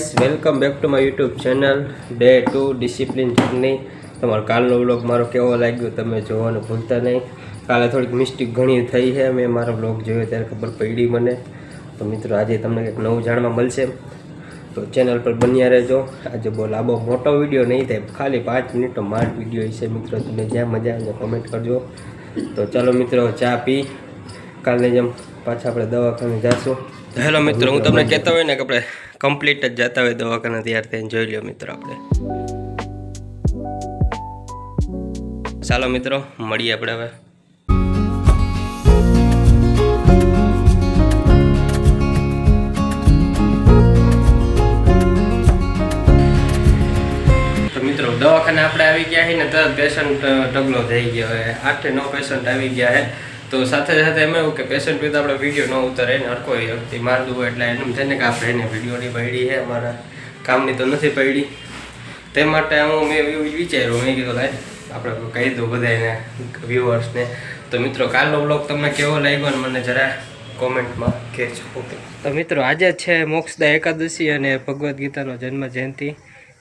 Welcome back to my YouTube channel day two discipline journey તમારો કાલનો vlog મારો કેવો લાગ્યો તમે જોવાનું ભૂલતા નહીં. કાલે થોડીક મિસ્ટેક ઘણી થઈ છે. મેં મારો બ્લોગ જોયો ત્યારે ખબર પડી મને. તો મિત્રો, આજે તમને કંઈક નવું જાણવા મળશે. તો ચેનલ પર બન્યા રહેજો. આજે બોલ આ બહુ મોટો વીડિયો નહીં થાય. ખાલી પાંચ મિનિટનો માર્ટ વીડિયો છે મિત્રો. તમને જ્યાં મજા આવે કોમેન્ટ કરજો. તો ચાલો મિત્રો, ચા પી. કાલે જેમ પાછા આપણે દવાખાને જાશું. હેલો મિત્રો, હું તમને કહેતો હોય ને કે આપણે કમ્પ્લીટ જ જતા હોય દવાખાને તૈયાર થઈને જોઈ લો મિત્રો આપણે. ચાલો મિત્રો, મળીએ આપણે હવે. દવાખાને આપણે આવી ગયા છે ને, તરત પેશન્ટ ઢગલો થઈ ગયો હોય આઠે નવ પેશન્ટ આવી ગયા છે. તો સાથે સાથે એમાં એવું કે પેશન્ટ વિથ આપણે વીડિયો ન ઉતારે એને હરકો વ્યક્તિ મારતું હોય એટલે એમ છે ને કે આપણે એને વિડીયોની પડી છે, અમારા કામની તો નથી પડી. તે માટે હું મેં એવું વિચાર્યું, મેં કીધું, લાય, આપણે કહી દઉં બધાને વ્યૂઅર્સને તો મિત્રો, કાલનો બ્લોગ તમને કેવો લાગ્યો ને મને જરા કોમેન્ટમાં કહેજો. ઓકે તો મિત્રો, આજે છે મોક્ષદા એકાદશી અને ભગવદ્ ગીતાનો જન્મ જયંતિ.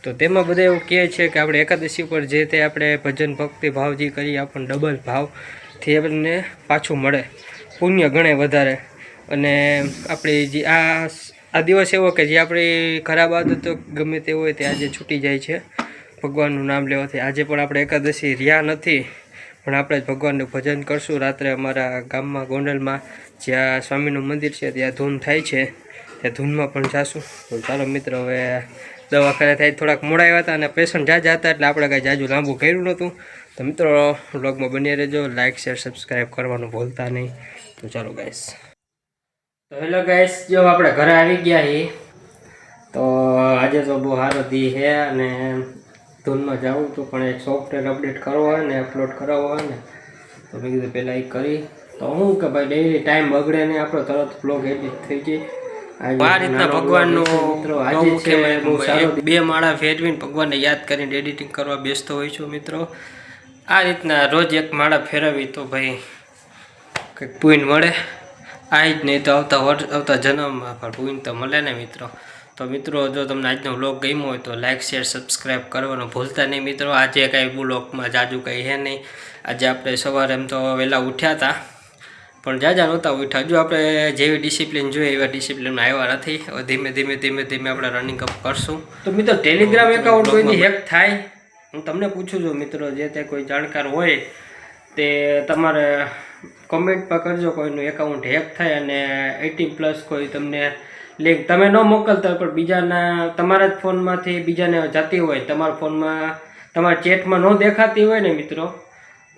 તો તેમાં બધા એવું કહે છે કે આપણે એકાદશી પર જે તે આપણે ભજન ભક્તિ ભાવજી કરીએ આપણને ડબલ ભાવથી આપણને પાછું મળે. પુણ્ય ગણે વધારે. અને આપણી જે આ આ દિવસ એવો કે જે આપણી ખરાબ આદતો ગમે તે હોય તે આજે છૂટી જાય છે. ભગવાનનું નામ લેવાથી. આજે પણ આપણે એકાદશી રહ્યા નથી, પણ આપણે ભગવાનનું ભજન કરશું. રાત્રે અમારા ગામમાં, ગોંડલમાં જ્યાં સ્વામીનું મંદિર છે, ત્યાં ધૂન થાય છે. ત્યાં ધૂનમાં પણ જાશું. તો ચાલો મિત્ર, હવે દવાખાને થાય, થોડાક મોડા આવ્યા હતા અને પેશન્ટ જાજા હતા એટલે આપણે કાંઈ જાજુ લાંબુ કર્યું નહોતું. તો મિત્રો વ્લોગમાં બની રહેજો. લાઇક શેર સબસ્ક્રાઈબ કરવાનું ભૂલતા નહીં. તો ચાલો ગાઈસ તો હેલો ગાઈસ જો આપણે ઘરે આવી ગયા છીએ તો આજે તો બહુ સારો દી છે અને ધૂનમાં જવું હતું પણ એક સોફ્ટવેર અપડેટ કરવો હોય ને અપલોડ કરાવવો હોય ને તો મેં કીધું પહેલાં એ કરી. તો હું કે ભાઈ ડેલી ટાઈમ બગડે નહીં આપણો તરત બ્લોગ એડિટ થઈ જાય. આ રીતના ભગવાનનું મિત્રો. આજે છે બે માળા ફેરવીને ભગવાનને યાદ કરીને એડિટિંગ કરવા બેસતો હોય છું મિત્રો. આ રીતના રોજ એક માળા ફેરવી તો ભાઈ કંઈક પુણ્ય મળે. આ જ નહીં તો આવતા વર્ષ આવતા જન્મમાં પણ પુણ્ય તો મળે ને મિત્રો. તો મિત્રો જો તમને આજનો બ્લોગ ગમ્યો હોય તો લાઇક શેર સબસ્ક્રાઈબ કરવાનું ભૂલતા નહીં મિત્રો. આજે કાંઈ બ્લોગમાં જાજુ કંઈ હે નહીં. આજે આપણે સવારે એમ તો વહેલા ઉઠ્યા હતા પણ જાજા નહોતા ઉઠ્યા. હજુ આપણે જેવી ડિસિપ્લિન જોઈએ એવા ડિસિપ્લિનમાં આવ્યા નથી. ધીમે ધીમે ધીમે ધીમે આપણે રનિંગ અપ કરશું. તો મિત્રો ટેલિગ્રામ એકાઉન્ટ કોઈની હેક થાય? હું તમને પૂછું છું મિત્રો, જે તે કોઈ જાણકાર હોય, તે તમારે કોમેન્ટમાં કરજો, કોઈનું એકાઉન્ટ હેક થાય અને એટીન પ્લસ કોઈ તમને લિંક તમે ન મોકલતા પણ બીજાના, તમારા જ ફોનમાંથી બીજાને જતી હોય, તમારા ફોનમાં, તમારા ચેટમાં ન દેખાતી હોય ને મિત્રો,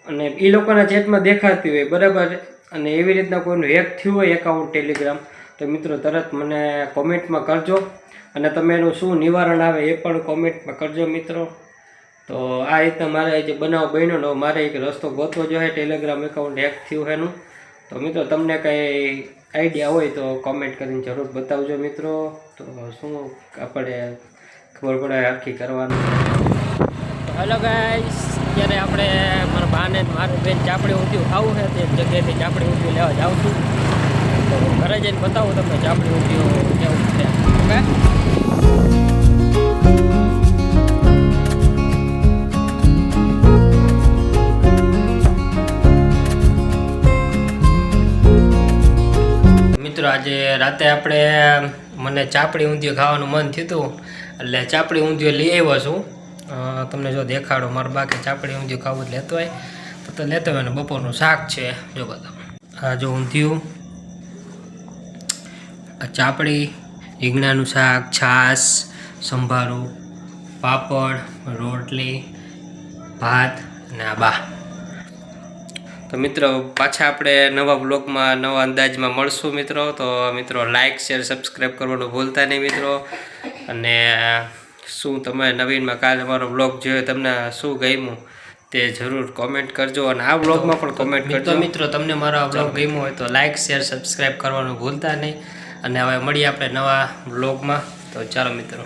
અને એ લોકોના ચેટમાં દેખાતી હોય, બરાબર? અને એવી રીતના કોઈનું હેક થયું હોય એકાઉન્ટ ટેલિગ્રામ તો મિત્રો તરત મને કોમેન્ટમાં કરજો, અને તમે એનું શું નિવારણ આવે એ પણ કોમેન્ટમાં કરજો મિત્રો. તો આ રીતના મારે જે બનાવ બન્યો મારે એક રસ્તો ગોતવો જોઈએ ટેલિગ્રામ એકાઉન્ટ હેક થયું એનું. તો મિત્રો, તમને કંઈ આઈડિયા હોય તો કોમેન્ટ કરીને જરૂર બતાવજો મિત્રો. તો શું આપણે ખબર પડે આખી કરવાનું. હેલો ગાઈસ અત્યારે આપણે મારા બાને મારું બેન ચાપડી ઊંધિયું ખાવું છે, તે જગ્યાએથી ચાપડી ઊંધિયું લેવા જાઉં છું. તો હું ઘરે જઈને બતાવું તમને ચાપડી ઊંધિયું કેવું છે. ઓકે? આજે રાતે આપણે મને ચાપડી ઊંધિયું ખાવાનું મન થયું હતું, એટલે ચાપડી ઊંધિયું લઈ આવ્યો છું. તમને જો દેખાડો, મારે બાકી ચાપડી ઊંધિયું ખાવું લેતો હોય, તો લેતો હોય ને, બપોરનું શાક છે. જો બધા આ જો ઊંધિયું, આ ચાપડી, રીંગણાનું શાક, છાશ, સંભારું, પાપડ, રોટલી, ભાત અને આ બા. તો મિત્રો પાછા આપણે નવા બ્લોગમાં નવા અંદાજમાં મળશું મિત્રો. તો મિત્રો લાઇક શેર સબસ્ક્રાઈબ કરવાનું ભૂલતા નહીં મિત્રો. અને શું તમે નવીનમાં કાલે અમારો બ્લોગ જોયો તમને શું ગમ્યું તે જરૂર કોમેન્ટ કરજો. અને આ બ્લોગમાં પણ કોમેન્ટ કરજો. મિત્રો તમને મારો આ બ્લોગ ગમ્યો હોય તો લાઇક શેર સબસ્ક્રાઈબ કરવાનું ભૂલતા નહીં. અને હવે મળીએ આપણે નવા બ્લોગમાં તો ચાલો મિત્રો.